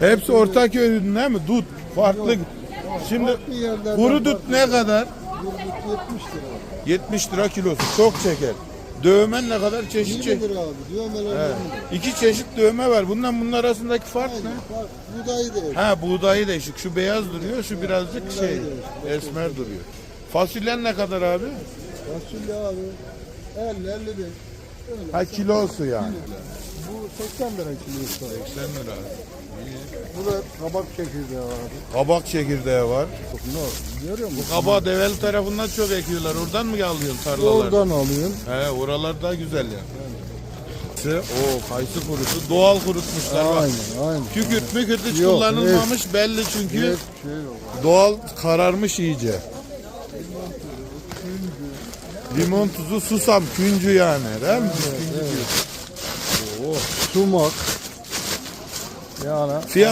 Hepsi Ortaköy ürünü değil mi? Dut farklı. Şimdi Farklı yerlerden kuru dut ne kadar? Yıllık 70 lira. 70 lira kilosu. Çok çeker. Dövmen ne kadar? Çeşit 20 çeşit. lira abi. 20 lira. İki çeşit dövme var. Bundan bunun arasındaki fark ne? Fark. Buğdayı da yok. Ha buğdayı değişik. Şu beyaz duruyor, şu birazcık şey esmer duruyor. Fasulyen ne kadar abi? Fasulye abi 50 50 bin. Öyle. Ha kilosu yani. Bu 80 lira kilosu. 80 lira. Bu da kabak çekirdeği abi. Kabak çekirdeği var. Ne? Görüyor musun? Kabağı develi tarafından çok ekiyorlar. Oradan mı alıyorsun tarlalar? Oradan alıyorum. He oralar daha güzel ya. O kayısı kurusu doğal kurutmuşlar bak. Aynen aynen. Kükürt mükürt hiç Yok, kullanılmamış belli çünkü Hiç şey yok. doğal kararmış iyice. Limon tuzu susam küncü yani değil mi? Küncü diyorsun. Sumak. Yani Fiyat